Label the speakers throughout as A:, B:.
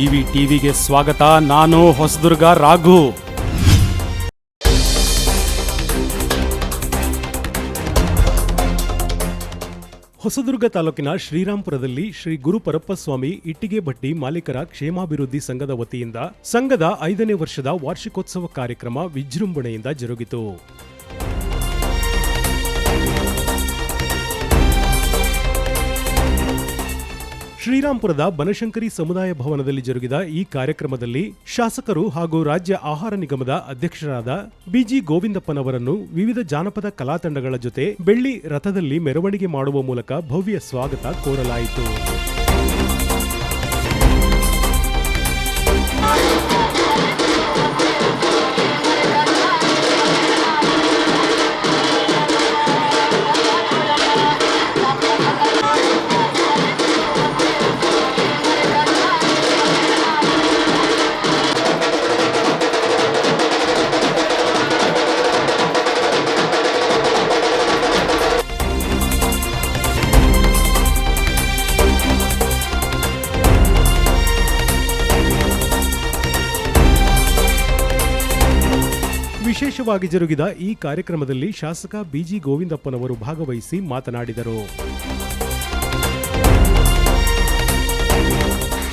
A: GV ಟಿವಿಗೆ ಸ್ವಾಗತ. ನಾನು ಹೊಸದುರ್ಗ ರಾಘು. ಹೊಸದುರ್ಗ ತಾಲೂಕಿನ ಶ್ರೀರಾಂಪುರದಲ್ಲಿ ಶ್ರೀ ಗುರುಪರಪ್ಪಸ್ವಾಮಿ ಇಟ್ಟಿಗೆ ಭಟ್ಟಿ ಮಾಲೀಕರ ಕ್ಷೇಮಾಭಿವೃದ್ಧಿ ಸಂಘದ ವತಿಯಿಂದ ಸಂಘದ ಐದನೇ ವರ್ಷದ ವಾರ್ಷಿಕೋತ್ಸವ ಕಾರ್ಯಕ್ರಮ ವಿಜೃಂಭಣೆಯಿಂದ ಜರುಗಿತು. ಶ್ರೀರಾಂಪುರದ ಬನಶಂಕರಿ ಸಮುದಾಯ ಭವನದಲ್ಲಿ ಜರುಗಿದ ಈ ಕಾರ್ಯಕ್ರಮದಲ್ಲಿ ಶಾಸಕರು ಹಾಗೂ ರಾಜ್ಯ ಆಹಾರ ನಿಗಮದ ಅಧ್ಯಕ್ಷರಾದ ಬಿಜಿ ಗೋವಿಂದಪ್ಪನವರನ್ನು ವಿವಿಧ ಜಾನಪದ ಕಲಾತಂಡಗಳ ಜೊತೆ ಬೆಳ್ಳಿ ರಥದಲ್ಲಿ ಮೆರವಣಿಗೆ ಮಾಡುವ ಮೂಲಕ ಭವ್ಯ ಸ್ವಾಗತ ಕೋರಲಾಯಿತು. ವಿಶೇಷವಾಗಿ ಜರುಗಿದ ಈ ಕಾರ್ಯಕ್ರಮದಲ್ಲಿ ಶಾಸಕ ಬಿಜಿ ಗೋವಿಂದಪ್ಪನವರು ಭಾಗವಹಿಸಿ ಮಾತನಾಡಿದರು.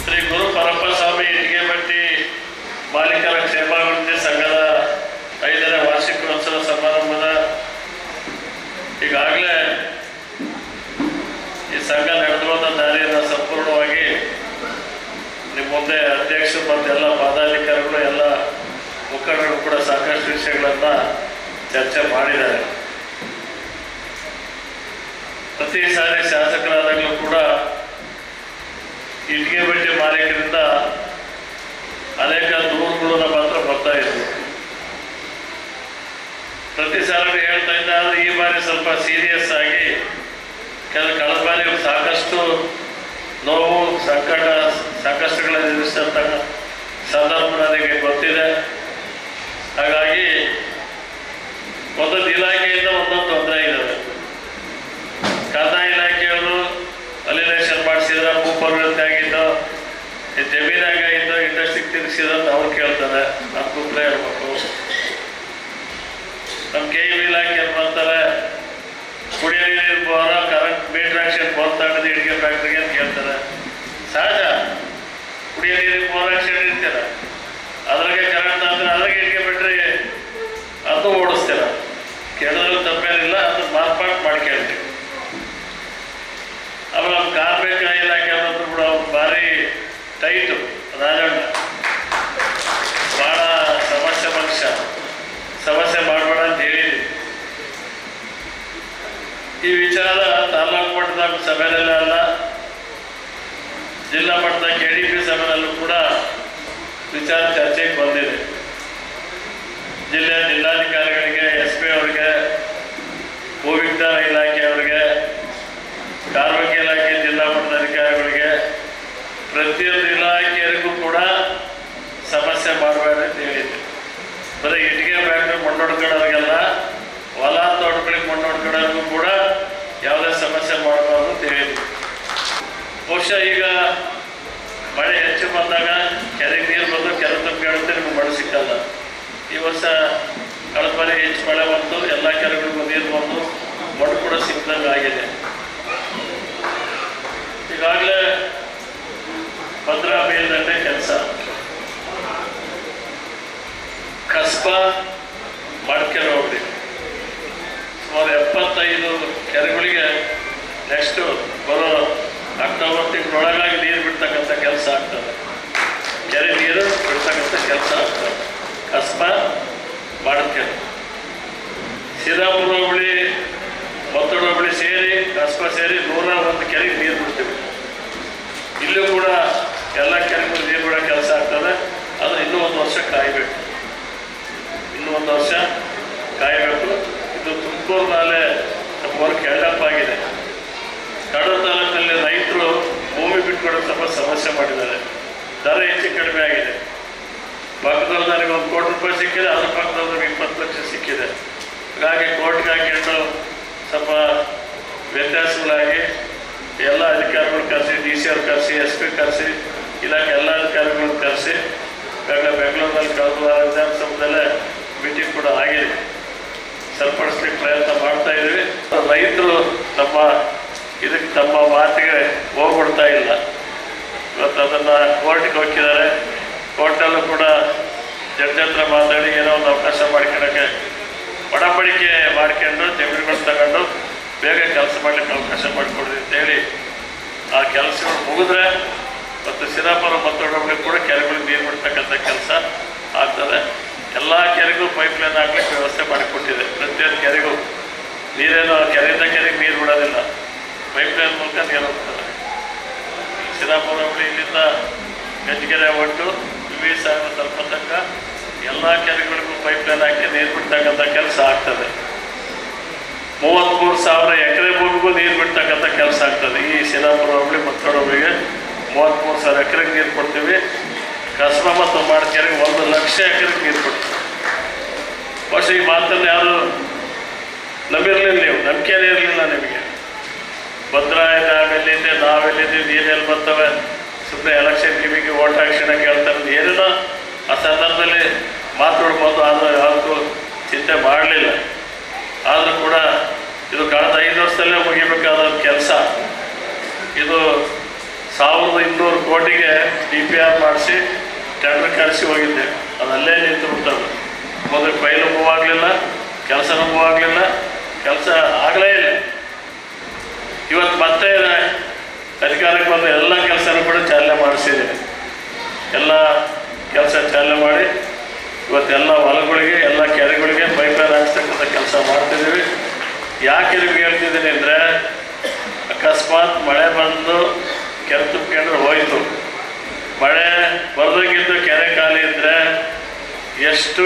B: ಶ್ರೀ ಗುರು ಪರಪ್ಪಸ್ವಾಮಿ ಇಟ್ಟಿಗೆ ಭಟ್ಟಿ ಮಾಲೀಕರ ಕ್ಷೇಮಾಭಿವೃದ್ಧಿ ಸಂಘದ ಐದನೇ ವಾರ್ಷಿಕೋತ್ಸವ ಸಮಾರಂಭದ ಈಗಾಗಲೇ ಈ ಸಂಘ ನಡೆದು ಬಂದ ಸಂಪೂರ್ಣವಾಗಿ ನಿಮ್ಮ ಮುಂದೆ ಅಧ್ಯಕ್ಷರು ಮತ್ತು ಎಲ್ಲ ಪದಾಧಿಕಾರಿಗಳು, ಎಲ್ಲ ಮುಖಂಡರು ಕೂಡ ಸಾಕಷ್ಟು ವಿಷಯಗಳನ್ನ ಚರ್ಚೆ ಮಾಡಿದ್ದಾರೆ. ಪ್ರತಿ ಸಾರಿ ಶಾಸಕರಾದಾಗಲೂ ಕೂಡ ಇಟ್ಟಿಗೆ ಬಟ್ಟೆ ಮಾಲೀಕರಿಂದ ಅನೇಕ ದೂರುಗಳು ನಮ್ಮ ಹತ್ರ ಬರ್ತಾ ಇದ್ವು. ಪ್ರತಿ ಸಾರಿ ಹೇಳ್ತಾ ಇದ್ದ ಈ ಬಾರಿ ಸ್ವಲ್ಪ ಸೀರಿಯಸ್ ಆಗಿ ಕೆಲ ಕಳೆದ ಬಾರಿ ಸಾಕಷ್ಟು ನೋವು, ಸಂಕಟ, ಸಂಕಷ್ಟಗಳನ್ನು ಎದುರಿಸಿದಂತಹ ಸಂದರ್ಭ ನನಗೆ ಗೊತ್ತಿದೆ. ಹಾಗಾಗಿ ಒಂದೊಂದು ಇಲಾಖೆಯಿಂದ ಒಂದೊಂದು ತೊಂದರೆ ಇದ್ದಾವೆ ಕಂದಾಯ ಇಲಾಖೆಯವರು ಅಲಿನೇಷನ್ ಮಾಡಿಸಿದ್ರೆ ಕೂಪರ್ ಆಗಿದ್ದು ಜಮೀನಾಗ ಇಂಡಸ್ಟ್ರಿ ಇಂಡಸ್ಟ್ರಿಗೆ ತಿರುಗಿಸಿದ ಅವ್ರು ಕೇಳ್ತಾರೆ. ನಮ್ಮ ಗುಪ್ತ ಹೇಳ್ಬೇಕು. ನಮ್ಮ ಕೆ ಇ ಇಲಾಖೆ ಮಾಡ್ತಾರೆ? ಕುಡಿಯೋ ನೀರು ಬೋರ ಕರೆಂಟ್ ಮೀಟರ್ ಆಕ್ಷನ್ ಬೋರ್ ತಗೊಂಡು ಇಡಿಗೆ ಫ್ಯಾಕ್ಟ್ರಿಗೆ ಅಂತ ಕೇಳ್ತಾರೆ ಸಹಜ. ಕುಡಿಯೋ ನೀರಿಗೆ ಬೋರ್ ಆಕ್ಷನ್ ಇರ್ತೀರ ಅದ್ರಾಗೆ ಕರೆಂಟ್ ಅದು ಓಡಿಸ್ತೀರ ಕೇಳಿದ್ರಲ್ಲಿ ತಪ್ಪೇನಿಲ್ಲ, ಅದು ಮಾರ್ಪಾಟ್ ಮಾಡಿ ಕೇಳ್ತೀವಿ ಆಮೇಲೆ ನಮ್ಮ ಕಾರ್ಮಿಕ ಇಲಾಖೆ ಅನ್ನೋದು ಕೂಡ ಅವ್ರು ಭಾರಿ ಟೈಟು, ರಾಜಣ್ಣ. ಭಾಳ ಸಮಸ್ಯೆ ಮನುಷ್ಯ. ಸಮಸ್ಯೆ ಮಾಡಬೇಡ ಅಂತ ಹೇಳಿದ್ವಿ. ಈ ವಿಚಾರ ತಾಲೂಕು ಮಟ್ಟದ ಸಭೆಯಲ್ಲ ಅಲ್ಲ. ಜಿಲ್ಲಾ ಮಟ್ಟದ ಕೆ ಡಿ ಪಿ ಸಭೆಯಲ್ಲೂ ಕೂಡ ವಿಚಾರ ಚರ್ಚೆಗೆ ಬಂದಿದೆ. ಜಿಲ್ಲೆಯ ಜಿಲ್ಲಾಧಿಕಾರಿಗಳಿಗೆ, ಎಸ್ ಪಿ ಅವರಿಗೆ, ಭೂವಿಜ್ಞಾನ ಇಲಾಖೆಯವರಿಗೆ ಕಾರ್ಮಿಕ ಇಲಾಖೆ ಜಿಲ್ಲಾ ಮಟ್ಟದ ಅಧಿಕಾರಿಗಳಿಗೆ ಪ್ರತಿಯೊಂದು ಇಲಾಖೆಯರಿಗೂ ಕೂಡ ಸಮಸ್ಯೆ ಮಾಡಬೇಡ ಅಂತ ಹೇಳಿದ್ದೆ ಬರೀ ಇಟ್ಟಿಗೆ ಫ್ಯಾಕ್ಟ್ರಿ ಹೊಡ್ಕೊಳ್ಳೋರಿಗೆಲ್ಲ ಹೊಲ ತೋಟಗಳಿಗೆ ಮಣ್ಣು ಹೊಡ್ಕೊಳ್ಳೋರಿಗೂ ಕೂಡ ಯಾವುದೇ ಸಮಸ್ಯೆ ಮಾಡಬಾರ್ದು ಅಂತ ಹೇಳಿದ್ವಿ. ಬಹುಶಃ ಈಗ ಮಳೆ ಹೆಚ್ಚು ಬಂದಾಗ ಕೆರೆಗೆ ನೀರು ಬಂದು ಕೆರೆ ತುಂಬಿಕೊಳ್ಳುತ್ತೆ, ನಿಮ್ಗೆ ಮಳೆ ಸಿಕ್ಕಲ್ಲ. ಈ ವರ್ಷ ಕಳೆದ ಬಾರಿ ಹೆಚ್ಚು ಮಳೆ ಬಂತು, ಎಲ್ಲ ಕೆರೆಗಳಿಗೂ ನೀರು ಬಂದು, ಮಣ್ಣು ಕೂಡ ಸಿಗ್ದಂಗೆ ಆಗಿದೆ. ಈಗಾಗಲೇ ಭದ್ರಾ ಮೇಲ್ದಂಡೆ ಕೆಲಸ. ಕಸ್ಬಾ ಮಡಿಕೆರೆ ಹೋಗ್ಲಿ ಸುಮಾರು ಎಪ್ಪತ್ತೈದು ಕೆರೆಗಳಿಗೆ ನೆಕ್ಸ್ಟು ಬರೋ ಅಕ್ಟೋಬರ್ ತಿಂಗಳೊಳಗಾಗಿ ನೀರು ಬಿಡ್ತಕ್ಕಂಥ ಕೆಲಸ ಆಗ್ತದೆ. ಕೆರೆ ನೀರು ಬಿಡ್ತಕ್ಕಂಥ ಕೆಲಸ ಆಗ್ತದೆ. ಕಸ್ಬ ಮಡಿಕೆರೆ ಸೀತಾಪುರ ಹೋಬಳಿ ಒತ್ತಡ ಹೋಬಳಿ ಸೇರಿ, ಕಸ್ಬ ಸೇರಿ ನೂರ ಒಂದು ಕೆರೆಗೆ ನೀರು ಬಿಡ್ತೀವಿ. ಇಲ್ಲೂ ಕೂಡ ಎಲ್ಲ ಕೆರೆಗಳು ನೀರು ಬಿಡೋ ಕೆಲಸ ಆಗ್ತದೆ. ಅದು ಇನ್ನೂ ಒಂದು ವರ್ಷ ಕಾಯಬೇಕು. ಇನ್ನೂ ಒಂದು ವರ್ಷ ಕಾಯಬೇಕು. ಇದು ತುಮಕೂರು ಮೇಲೆ ನಮ್ಮ ವರ್ಕ್ ಹೆಲ್ಡಪ್ ಆಗಿದೆ. ಕಡೂರು ತಾಲೂಕಿನಲ್ಲಿ ರೈತರು ಭೂಮಿ ಬಿಟ್ಕೊಡೋ ಸ್ವಲ್ಪ ಸಮಸ್ಯೆ ಮಾಡಿದ್ದಾರೆ. ದರ ಹೆಚ್ಚು ಕಡಿಮೆ ಆಗಿದೆ. ಪಕ್ಕದಲ್ಲಿ ನನಗೆ ಒಂದು ಕೋಟಿ ರೂಪಾಯಿ ಸಿಕ್ಕಿದೆ, ಅದ್ರ ಪಕ್ಕದಲ್ಲಿ ನನಗೆ ಇಪ್ಪತ್ತು ಲಕ್ಷ ಸಿಕ್ಕಿದೆ. ಹಾಗಾಗಿ ಕೋರ್ಟ್ಗೆ ಹಾಕಿಕೊಂಡು ಸ್ವಲ್ಪ ವ್ಯತ್ಯಾಸಗಳಾಗಿ ಎಲ್ಲ ಅಧಿಕಾರಿಗಳು ಕರೆಸಿ, ಡಿ ಸಿ ಅವ್ರು ಕರೆಸಿ, ಎಸ್ ಪಿ ಕರೆಸಿ, ಇಲಾಖೆ ಎಲ್ಲ ಅಧಿಕಾರಿಗಳನ್ನು ಕರೆಸಿ ಈಗಾಗಲೇ ಬೆಂಗಳೂರಿನಲ್ಲಿ ಕಳೆದ ವಿಧಾನಸೌಧದಲ್ಲೇ ಮೀಟಿಂಗ್ ಕೂಡ ಆಗಿದೆ. ಸರಿಪಡಿಸ್ಲಿಕ್ಕೆ ಪ್ರಯತ್ನ ಮಾಡ್ತಾ ಇದ್ದೀವಿ. ರೈತರು ತಮ್ಮ ಇದಕ್ಕೆ ತಮ್ಮ ಮಾತಿಗೆ ಹೋಗ್ಬಿಡ್ತಾ ಇಲ್ಲ. ಇವತ್ತು ಅದನ್ನು ಕೋರ್ಟಿಗೆ ಹೋಗಿದ್ದಾರೆ ಕೋರ್ಟಲ್ಲೂ ಕೂಡ ಜಡ್ಜ್ ಹತ್ರ ಮಾತಾಡಿ ಏನೋ ಒಂದು ಅವಕಾಶ ಮಾಡ್ಕೊಳಕ್ಕೆ ಒಡಂಬಡಿಕೆ ಮಾಡ್ಕೊಂಡು ಜಮೀನುಗಳು ತಗೊಂಡು ಬೇಗ ಕೆಲಸ ಮಾಡಲಿಕ್ಕೆ ಅವಕಾಶ ಮಾಡಿಕೊಡ್ರಿ ಅಂತೇಳಿ ಆ ಕೆಲಸಗಳು ಮುಗಿದ್ರೆ ಮತ್ತು ಸಿರಾಪುರ ಮತ್ತೊಡೊಬ್ಬರಿಗೆ ಕೂಡ ಕೆರೆಗಳಿಗೆ ನೀರು ಬಿಡ್ತಕ್ಕಂಥ ಕೆಲಸ ಆಗ್ತದೆ. ಎಲ್ಲ ಕೆರೆಗೂ ಪೈಪ್ ಲೈನ್ ಹಾಕ್ಲಿಕ್ಕೆ ವ್ಯವಸ್ಥೆ ಮಾಡಿಕೊಟ್ಟಿದೆ. ಪ್ರತಿಯೊಂದು ಕೆರೆಗೂ ನೀರೇನು ಕೆರೆಯಿಂದ ಕೆರೆಗೆ ನೀರು ಬಿಡೋದಿಲ್ಲ. ಪೈಪ್ ಲೈನ್ ಮೂಲಕ ನೀರು ಹೋಗ್ತದೆ. ಸಿರಾಪುರ ಇಲ್ಲಿಂದ ಗಂಜಿಗೆರೆ ಒಟ್ಟು ವಿ ಸಾವಿರ ಸ್ವಲ್ಪ ತನಕ ಎಲ್ಲ ಕೆರೆಗಳಿಗೂ ಪೈಪ್ ಲೈನ್ ಹಾಕಿ ನೀರು ಬಿಡ್ತಕ್ಕಂಥ ಕೆಲಸ ಆಗ್ತದೆ. ಮೂವತ್ತ್ಮೂರು ಸಾವಿರ ಎಕರೆ ಭೂಮಿಗೂ ನೀರು ಬಿಡ್ತಕ್ಕಂಥ ಕೆಲಸ ಆಗ್ತದೆ. ಈ ಸಿರಾಪುರ ಹೋಬಳಿ ಮತ್ತೊಡೊಬ್ಬರಿಗೆ ಮೂವತ್ತ್ಮೂರು ಸಾವಿರ ಎಕರೆಗೆ ನೀರು ಕೊಡ್ತೀವಿ. ಕಸಬ ಮತ್ತು ಕೆರೆಗೆ ಒಂದು ಲಕ್ಷ ಎಕರೆಗೆ ನೀರು ಕೊಡ್ತೀವಿ. ಬಹುಶಃ ಈ ಮಾತನ್ನು ಯಾರು ನಂಬಿರಲಿಲ್ಲ ನೀವು? ನಂಬಿಕೆನೇ ಇರಲಿಲ್ಲ ನಿಮಗೆ. ಭದ್ರಾ ಇದೆ ಆಮೇಲಿದೆ ನಾವೆಲ್ಲಿದ್ದೀವಿ ನೀರೆಲ್ಲಿ ಬರ್ತವೆ. ಸುಮ್ಮನೆ ಎಲೆಕ್ಷನ್ ಕಿವಿಗೆ ಓಟ್ ಹಾಕ್ಷಣ ಕೇಳ್ತಾರೆ. ಏನಿಲ್ಲ, ಆ ಸಂದರ್ಭದಲ್ಲಿ ಮಾತಾಡ್ಬೋದು ಆದರೂ ಯಾವತ್ತೂ ಚಿಂತೆ ಮಾಡಲಿಲ್ಲ. ಆದರೂ ಕೂಡ ಇದು ಕಳೆದ ಐದು ವರ್ಷದಲ್ಲೇ ಮುಗಿಬೇಕಾದ ಕೆಲಸ. ಇದು ಸಾವಿರದ ಇನ್ನೂರು ಕೋಟಿಗೆ ಡಿ ಪಿ ಆರ್ ಮಾಡಿಸಿ ಟೆಂಡರ್ ಕರೆಸಿ ಹೋಗಿದ್ದೆ. ಅದಲ್ಲೇ ನಿಂತು ಬಿಡ್ತಾರೆ ಮೊದಲು ಫೈಲು ಮೂವ್ ಆಗಲಿಲ್ಲ, ಕೆಲಸನೂ ಮೂವ್ ಆಗಲಿಲ್ಲ. ಕೆಲಸ ಆಗಲೇ ಇಲ್ಲ. ಇವತ್ತು ಮತ್ತೆ ಅಧಿಕಾರಕ್ಕೆ ಬಂದ ಎಲ್ಲ ಕೆಲಸನೂ ಕೂಡ ಚಾಲನೆ ಮಾಡಿಸಿದೆ ಎಲ್ಲ ಕೆಲಸ ಚಾಲನೆ ಮಾಡಿ ಇವತ್ತೆಲ್ಲ ಹೊಲಗಳಿಗೆ, ಎಲ್ಲ ಕೆರೆಗಳಿಗೆ ಪೈಪ್ಲೈನ್ ಹಾಕ್ಸ್ತಕ್ಕಂಥ ಕೆಲಸ ಮಾಡ್ತಿದ್ದೀವಿ. ಯಾಕೆ ನಿಮ್ಗೆ ಹೇಳ್ತಿದ್ದೀನಿ ಅಂದರೆ, ಅಕಸ್ಮಾತ್ ಮಳೆ ಬಂದು ಕೆರೆ ತುಂಬಿಕೊಂಡ್ರೆ ಹೋಯಿತು. ಮಳೆ ಬರೋದಕ್ಕಿಂತ ಕೆರೆ ಖಾಲಿ ಇದ್ದರೆ ಎಷ್ಟು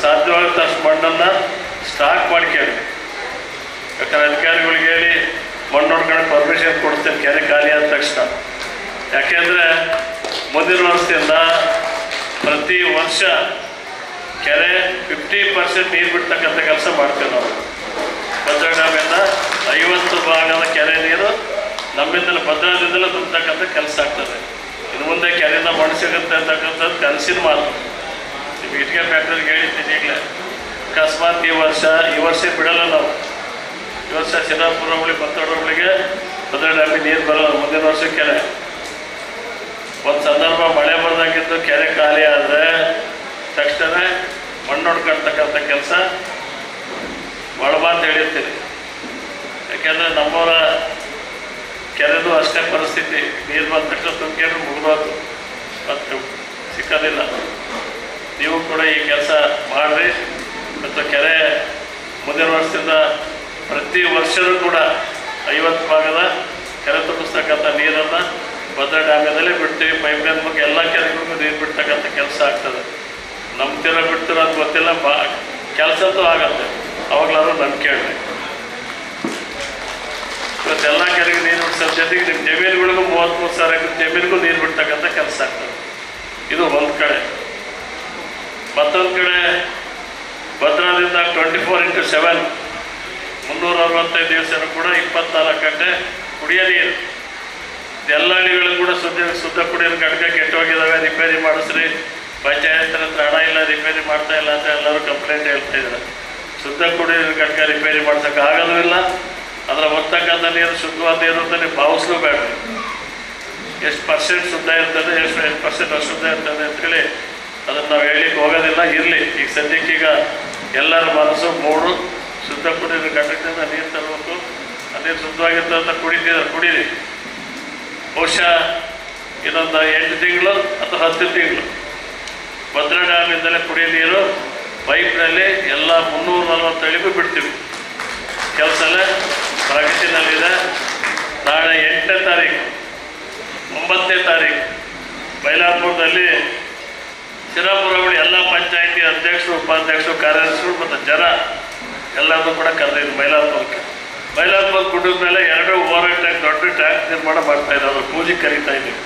B: ಸಾಧ್ಯವಾಗುತ್ತೆ ಅಷ್ಟು ಮಣ್ಣನ್ನು ಸ್ಟಾಕ್ ಮಾಡ್ಕೊಳ್ಳಿ ಯಾಕಂದ್ರೆ ಅಧಿಕಾರಿಗಳಿಗೆ ಹೇಳಿ ಮಣ್ಣು ನೋಡ್ಕೊಂಡು ಪರ್ಮಿಷನ್ ಕೊಡ್ತೇನೆ ಕೆರೆ ಖಾಲಿ ಆದ ತಕ್ಷಣ. ಯಾಕೆಂದರೆ ಮುಂದಿನ ವರ್ಷದಿಂದ ಪ್ರತಿ ವರ್ಷ ಕೆರೆ ಫಿಫ್ಟಿ ಪರ್ಸೆಂಟ್ ನೀರು ಬಿಡ್ತಕ್ಕಂಥ ಕೆಲಸ ಮಾಡ್ತೇವೆ ನಾವು. ಭದ್ರಾ ಡ್ಯಾಮಿಂದ ಐವತ್ತು ಭಾಗದ ಕೆರೆ ನೀರು ನಮ್ಮಿಂದಲೇ ಭದ್ರಾದಿಂದಲೇ ತುಂಬತಕ್ಕಂಥ ಕೆಲಸ ಆಗ್ತದೆ. ಇನ್ನು ಮುಂದೆ ಕೆರೆಯಿಂದ ಮಣ್ಣು ಅಂತಕ್ಕಂಥದ್ದು ಕನಸಿನ ಮಾತು. ನಿಮ್ಗೆ ಇಟ್ಕೆ ಫ್ಯಾಕ್ಟ್ರಿಗೆ ಹೇಳಿದ್ದೀನಿ ಈಗಲೇ. ಅಕಸ್ಮಾತ್ ಈ ವರ್ಷ ಈ ವರ್ಷ ಬಿಡಲ್ಲ ನಾವು. ಈ ವರ್ಷ ಸಿದ್ದಾಪುರ ಹೋಬಳಿ ಮತ್ತೊಡ ಹೋಬಳಿಗೆ ಭದ್ರಾ ಡ್ಯಾಮಿಗೆ ನೀರು ಬರೋಲ್ಲ. ಮುಂದಿನ ವರ್ಷ ಕೆರೆ ಒಂದು ಸಂದರ್ಭ ಮಳೆ ಬರ್ದಂಗಿದ್ದು ಕೆರೆ ಖಾಲಿ ಆದರೆ ತಕ್ಷಣ ಮಣ್ಣು ಹೊಡ್ಕೊಳ್ತಕ್ಕಂಥ ಕೆಲಸ ಮಾಡಬಾರ್ದು ಹೇಳಿರ್ತೀನಿ. ಯಾಕೆಂದರೆ ನಮ್ಮವರ ಕೆರೆದು ಅಷ್ಟೇ ಪರಿಸ್ಥಿತಿ. ನೀರು ಬಂದ ತಕ್ಷಣ ತುಂಬಿಕೊಂಡು ಮುಗಿದೋತು ಮತ್ತು ಸಿಕ್ಕೋದಿಲ್ಲ ನೀವು ಕೂಡ ಈ ಕೆಲಸ ಮಾಡಿರಿ ಮತ್ತು ಕೆರೆ ಮುಂದಿನ ವರ್ಷದಿಂದ ಪ್ರತಿ ಕೂಡ ಐವತ್ತು ಭಾಗದ ಕೆರೆ ತುಂಬಿಸ್ತಕ್ಕಂಥ ನೀರನ್ನು ಭದ್ರಾ ಡ್ಯಾಮಿನಲ್ಲೇ ಬಿಡ್ತೀವಿ. ಪೈಪ್ಲೈನ್ ಬಗ್ಗೆ ಎಲ್ಲ ಕೆರೆಗಳಿಗೂ ನೀರು ಬಿಡ್ತಕ್ಕಂಥ ಕೆಲಸ ಆಗ್ತದೆ. ನಂಬ್ತಿರೋ ಬಿಡ್ತಿರೋ ಅದು ಗೊತ್ತಿಲ್ಲ. ಬಾ, ಕೆಲಸ ಅಂತೂ ಆಗತ್ತೆ. ಅವಾಗಲಾದ್ರೂ ನಂಬಿಕೆ ಇವತ್ತು ಇವತ್ತೆಲ್ಲ ಕೆರೆಗೆ ನೀರು ಬಿಡಿಸೋ ಜೊತೆಗೆ ನಿಮ್ಮ ಜಮೀನುಗಳಿಗೂ ಮೂವತ್ತ್ಮೂರು ಸಾವಿರ ಜಮೀನಿಗೂ ನೀರು ಬಿಡ್ತಕ್ಕಂಥ ಕೆಲಸ ಆಗ್ತದೆ. ಇದು ಒಂದು ಕಡೆ. ಮತ್ತೊಂದು ಕಡೆ ಭದ್ರಾದಿಂದ ಟ್ವೆಂಟಿ ಫೋರ್ ಇಂಟು ಸೆವೆನ್ ಮುನ್ನೂರ ಅರವತ್ತೈದು ದಿವಸನೂ ಕೂಡ ಇಪ್ಪತ್ನಾಲ್ಕು ಗಂಟೆ ಕುಡಿಯೋ ನೀರು ಎಲ್ಲ ಹಳ್ಳಿಗಳು ಕೂಡ ಶುದ್ಧ ಶುದ್ಧ ಕುಡಿಯೋ ಘಟಕ ಕೆಟ್ಟೋಗಿದ್ದಾವೆ, ರಿಪೇರಿ ಮಾಡಿಸ್ರಿ. ಪಂಚಾಯತ್ ಹತ್ರ ಹಣ ಇಲ್ಲ, ರಿಪೇರಿ ಮಾಡ್ತಾ ಇಲ್ಲ ಅಂತ ಎಲ್ಲರೂ ಕಂಪ್ಲೇಂಟ್ ಹೇಳ್ತಾ ಇದ್ದಾರೆ. ಶುದ್ಧ ಕುಡಿಯೋ ಘಟಕ ರಿಪೇರಿ ಮಾಡ್ಸೋಕೆ ಆಗೋದೂ ಇಲ್ಲ. ಅದರ ಬರ್ತಕ್ಕಂಥ ನೀರು, ಶುದ್ಧವಾದ ನೀರು ಅಂತ ನೀವು ಭಾವಿಸ್ಲೂಬೇಡ ಎಷ್ಟು ಪರ್ಸೆಂಟ್ ಶುದ್ಧ ಇರ್ತದೆ, ಎಷ್ಟು ಎಷ್ಟು ಪರ್ಸೆಂಟ್ ಅಶುದ್ಧ ಇರ್ತದೆ ಅಂತೇಳಿ ಅದನ್ನು ನಾವು ಹೇಳಲಿಕ್ಕೆ ಹೋಗೋದಿಲ್ಲ, ಇರಲಿ. ಈಗ ಸದ್ಯಕ್ಕೀಗ ಎಲ್ಲರ ಮನಸ್ಸು ಮೂಡು ಶುದ್ಧ ಕುಡಿಯೋದು ಘಟಕದಿಂದ ನೀರು ತರಬೇಕು. ಆ ನೀರು ಶುದ್ಧವಾಗಿರ್ತದೆ ಅಂತ ಕುಡಿತಿದ್ದಾರೆ ಕುಡೀರಿ ಬಹುಶಃ ಇನ್ನೊಂದು ಎಂಟು ತಿಂಗಳು ಅಥವಾ ಹತ್ತು ತಿಂಗಳು. ಭದ್ರಾ ಡ್ಯಾಮಿಂದಲೇ ಕುಡಿಯೋ ನೀರು ಪೈಪ್ನಲ್ಲಿ ಎಲ್ಲ ಮುನ್ನೂರ ನಲವತ್ತೈದು ಬಿಡ್ತೀವಿ. ಕೆಲಸ ಪ್ರಗತಿನಲ್ಲಿದೆ. ನಾಳೆ ಎಂಟನೇ ತಾರೀಕು, ಒಂಬತ್ತನೇ ತಾರೀಕು ಬೈಲಾಪುರದಲ್ಲಿ ಶಿರಾಪುರಗಳು ಎಲ್ಲ ಪಂಚಾಯಿತಿ ಅಧ್ಯಕ್ಷರು, ಉಪಾಧ್ಯಕ್ಷರು, ಕಾರ್ಯದರ್ಶಿಗಳು ಮತ್ತು ಜನ ಎಲ್ಲರನ್ನೂ ಕೂಡ ಕರೆದಿದ್ದು ಮೈಲಾಪುರಕ್ಕೆ ಮೈಲಾಪುರ ಗುಡ್ಡದ ಮೇಲೆ ಎರಡು ಓವರ್ ಟ್ಯಾಂಕ್, ದೊಡ್ಡ ಟ್ಯಾಂಕ್ ನಿರ್ಮಾಣ ಮಾಡ್ತಾ ಇದ್ದಾರೆ. ಪೂಜೆ ಕರೀತಾ ಇದ್ದೀವಿ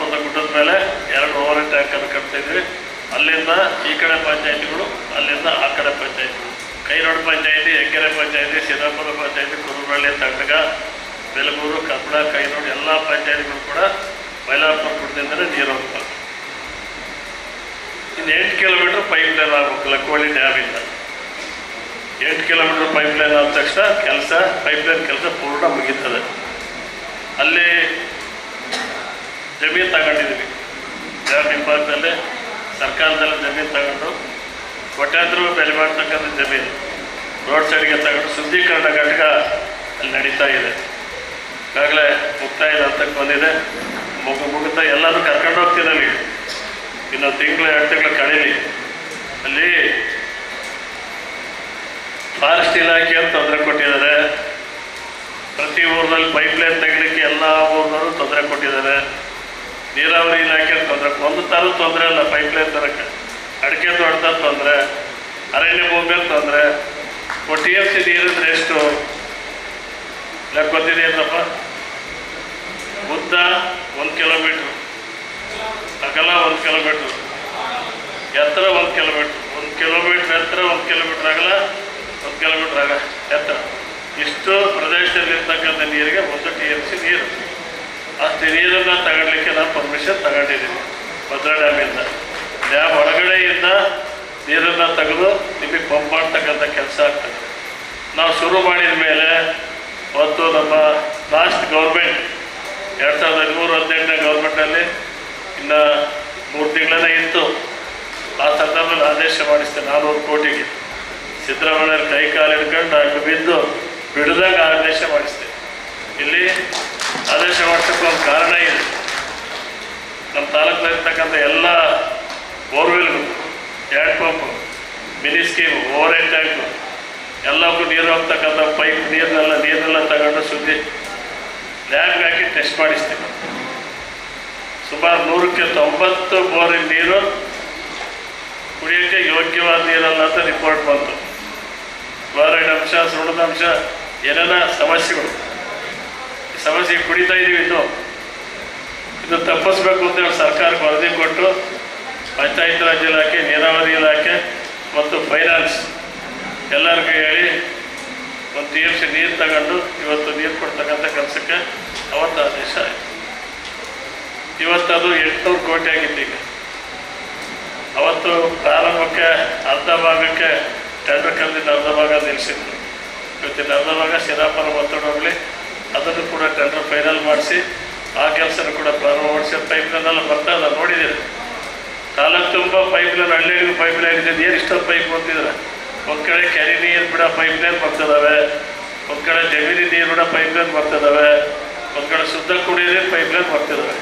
B: ಬಂದ ಗುಡ್ಡದ ಮೇಲೆ ಎರಡು ಓವರ್ ಟ್ಯಾಂಕ್ ಅನ್ನು ಕಟ್ತಾ ಇದ್ವಿ ಅಲ್ಲಿಂದ ಈ ಕಡೆ ಪಂಚಾಯತಿಗಳು, ಅಲ್ಲಿಂದ ಆ ಕಡೆ ಪಂಚಾಯತಿಗಳು. ಕೈರೋಡ್ ಪಂಚಾಯತಿ, ಹೆಗ್ಗೆರೆ ಪಂಚಾಯತಿ, ಸಿದ್ದಾಪುರ ಪಂಚಾಯತಿ ಕುರುಬಳ್ಳಿ ತಂಡಗ, ಬೆಲಗೂರು ಕಬ್ಬಳ ಕೈರೋಡ್ ಎಲ್ಲ ಪಂಚಾಯತಿಗಳು ಕೂಡ ಮೈಲಾಪುರ ಕುಟದಿಂದಲೇ ನೀರು ಹೋಗ್ತಾರೆ ಇನ್ನು ಎಂಟು ಕಿಲೋಮೀಟ್ರ್ ಪೈಪ್ ಲೈನ್ ಆಗ್ಬೇಕು ಲಕ್ಕೋಳಿ ಡ್ಯಾಮಿಂದ ಎಂಟು ಕಿಲೋಮೀಟರ್ ಪೈಪ್ ಲೈನ್ ಆದ ತಕ್ಷಣ ಕೆಲಸ ಪೈಪ್ ಲೈನ್ ಕೆಲಸ ಪೂರ್ಣ ಮುಗೀತದೆ. ಅಲ್ಲಿ ಜಮೀನು ತಗೊಂಡಿದ್ವಿ. ಡ್ಯಾಮ್ ಭಾಗದಲ್ಲಿ ಸರ್ಕಾರದಲ್ಲಿ ಜಮೀನು ತಗೊಂಡು ರೂಪಾಯಿ ಬೆಲೆ ಮಾಡ್ತಕ್ಕಂಥ ಜಮೀನು ರೋಡ್ ಸೈಡ್ಗೆ ತಗೊಂಡು ಶುದ್ಧೀಕರಣ ಘಟಕ ಅಲ್ಲಿ ನಡೀತಾ ಇದೆ. ಈಗಾಗಲೇ ಮುಕ್ತಾಯಿದೆ ಅಂತ ಬಂದಿದೆ. ಮುಗು ಮುಗಿತಾ ಎಲ್ಲರೂ ಕರ್ಕೊಂಡು ಹೋಗ್ತೀನಿ ಅಲ್ಲಿ ಇನ್ನು ತಿಂಗಳು, ಎರಡು ತಿಂಗಳು ಕಳೀಲಿ. ಅಲ್ಲಿ ಫಾರೆಸ್ಟ್ ಇಲಾಖೆಯವರು ತೊಂದರೆ ಕೊಟ್ಟಿದ್ದಾರೆ. ಪ್ರತಿ ಊರಿನಲ್ಲಿ ಪೈಪ್ ಲೈನ್ ತೆಗಲಿಕ್ಕೆ ಎಲ್ಲ ಊರಿನವರು ತೊಂದರೆ ಕೊಟ್ಟಿದ್ದಾರೆ. ನೀರಾವರಿ ಇಲಾಖೆ ತೊಂದರೆ, ಒಂದು ಥರ ತೊಂದರೆ ಅಲ್ಲ ಪೈಪ್ ಲೈನ್ ತರಕ್ಕೆ. ಅಡಿಕೆ ತೋಟದ ತೊಂದರೆ, ಅರಣ್ಯ ಭೂಮಿಯಲ್ಲಿ ತೊಂದರೆ. ಟಿ ಎಫ್ ಸಿ ನೀರಿದ್ರೆ ಎಷ್ಟು? ಗೊತ್ತಿದೆ ಏನಪ್ಪ? ಉದ್ದ ಒಂದು ಕಿಲೋಮೀಟ್ರ್. ಅಗಲ ಒಂದು ಕಿಲೋಮೀಟ್ರ್. ಎತ್ತರ ಒಂದು ಕಿಲೋಮೀಟ್ರ್. ಒಂದು ಕಿಲೋಮೀಟ್ರ್ ಎತ್ತರ, ಒಂದು ಕಿಲೋಮೀಟ್ರ್ ಅಗಲ. ಒಂದು ಕಿಲೋಮೀಟ್ರ್ ಆಗ ಎತ್ತರ ಇಷ್ಟು ಪ್ರದೇಶದಲ್ಲಿರ್ತಕ್ಕಂಥ ನೀರಿಗೆ ಒಂದು ಟಿ ಎಂ ಸಿ ನೀರು. ಅಷ್ಟು ನೀರನ್ನು ತಗೊಳ್ಲಿಕ್ಕೆ ನಾನು ಪರ್ಮಿಷನ್ ತಗೊಂಡಿದ್ದೀನಿ ಭದ್ರಾ ಡ್ಯಾಮಿಂದ ಡ್ಯಾಮ್ ಒಳಗಡೆಯಿಂದ ನೀರನ್ನು ತೆಗೆದು ನಿಮಗೆ ಪಂಪ್ ಮಾಡ್ತಕ್ಕಂಥ ಕೆಲಸ ಆಗ್ತದೆ. ನಾವು ಶುರು ಮಾಡಿದ ಮೇಲೆ ಅವತ್ತು ನಮ್ಮ ಲಾಸ್ಟ್ ಗೌರ್ಮೆಂಟ್ ಎರಡು ಸಾವಿರದ ಹದಿಮೂರು ಹದಿನೆಂಟನೇ ಗೌರ್ಮೆಂಟಲ್ಲಿ ಇನ್ನು ಮೂರು ತಿಂಗಳೇ ಇತ್ತು. ಆ ಸಂದರ್ಭದಲ್ಲಿ ಆದೇಶ ಮಾಡಿಸ್ತೇನೆ ನಾನ್ನೂರು ಕೋಟಿಗೆ. ಸಿದ್ದರಾಮಯ್ಯ ಕೈ ಕಾಲು ಹಿಡ್ಕೊಂಡು ಅಲ್ಲಿ ಬಿದ್ದು ಬಿಡದಂಗೆ ಆದೇಶ ಮಾಡಿಸಿದೆ. ಇಲ್ಲಿ ಆದೇಶ ಮಾಡಿಸೋಕ್ಕೆ ಒಂದು ಕಾರಣ ಇದೆ. ನಮ್ಮ ತಾಲೂಕಿನಲ್ಲಿರ್ತಕ್ಕಂಥ ಎಲ್ಲ ಬೋರ್ವೆಲ್ಗಳು hand pump, mini scheme overhead tank, ಎಲ್ಲಕ್ಕೂ ನೀರು ಹೋಗ್ತಕ್ಕಂಥ ಪೈಪ್ ನೀರನ್ನೆಲ್ಲ ನೀರನ್ನೆಲ್ಲ ತಗೊಂಡು ಸುದ್ದಿ ಲ್ಯಾಬ್ಗೆ ಹಾಕಿ ಟೆಸ್ಟ್ ಮಾಡಿಸ್ತೀವಿ ಸುಮಾರು ನೂರಕ್ಕೆ ತೊಂಬತ್ತು ಬೋರಿನ ನೀರು ಕುಡಿಯೋಕ್ಕೆ ಯೋಗ್ಯವಾದ ನೀರಲ್ಲ ಅಂತ ರಿಪೋರ್ಟ್ ಬಂತು. ಕ್ಲೋರೈಡ್ ಅಂಶ ಏನೇನ ಸಮಸ್ಯೆಗಳು? ಸಮಸ್ಯೆ ಕುಡಿತಾ ಇದೀವಿ ಇನ್ನು ಇದು ತಪ್ಪಿಸ್ಬೇಕು ಅಂತ ಹೇಳಿ ಸರ್ಕಾರಕ್ಕೆ ವರದಿ ಕೊಟ್ಟು ಪಂಚಾಯತ್ ರಾಜ್ ಇಲಾಖೆ, ನೀರಾವರಿ ಇಲಾಖೆ ಮತ್ತು ಫೈನಾನ್ಸ್ ಎಲ್ಲರಿಗೂ ಹೇಳಿ ಒಂದು ಟಿ ಎಂ ಸಿ ನೀರು ತಗೊಂಡು ಇವತ್ತು ನೀರು ಕೊಡ್ತಕ್ಕಂಥ ಕೆಲಸಕ್ಕೆ ಅವತ್ತು ಆದೇಶ ಆಯಿತು. ಇವತ್ತದು ಎಂಟುನೂರು ಕೋಟಿ ಆಗಿತ್ತು ಈಗ. ಅವತ್ತು ಪ್ರಾರಂಭಕ್ಕೆ, ಅರ್ಧ ಭಾಗಕ್ಕೆ ಕರೆದಿದ್ದು ಅರ್ಧ ಭಾಗ ನಿಲ್ಲಿಸಿದ್ರು ಇವತ್ತಿನ ಅರ್ಧ ಭಾಗ ಶಿರಾಪರ ಒತ್ತಡೋಗ್ಲಿ ಅದನ್ನು ಕೂಡ ಟೆಂಡರ್ ಫೈನಲ್ ಮಾಡಿಸಿ, ಆ ಕೆಲಸನೂ ಕೂಡ ಪ್ರಾರಂಭ ಮಾಡಿಸಿ. ಪೈಪ್ಲೈನೆಲ್ಲ ಬರ್ತಾ ಇಲ್ಲ ನೋಡಿದ್ದೀರಿ? ತಾಲೂಕು ತುಂಬ ಪೈಪ್ಲೈನ್ ಹಳ್ಳಿಗೂ ಪೈಪ್ಲೈನ್ ಇದೆ. ಏನು ಇಷ್ಟೊಂದು ಪೈಪ್ ಬಂದಿದ್ದಾರೆ ಒಂದು ಕಡೆ ಕೆರೆ ನೀರು ಬಿಡೋ ಪೈಪ್ಲೈನ್ ಬರ್ತಿದ್ದಾವೆ ಒಂದು ಕಡೆ ಜಮೀನಿ ನೀರು ಬಿಡೋ ಪೈಪ್ಲೈನ್ ಬರ್ತಿದ್ದಾವೆ ಒಂದು ಕಡೆ ಶುದ್ಧ ಕುಡಿಯೋದೇ ನೀರು ಪೈಪ್ಲೈನ್ ಬರ್ತಿದ್ದಾವೆ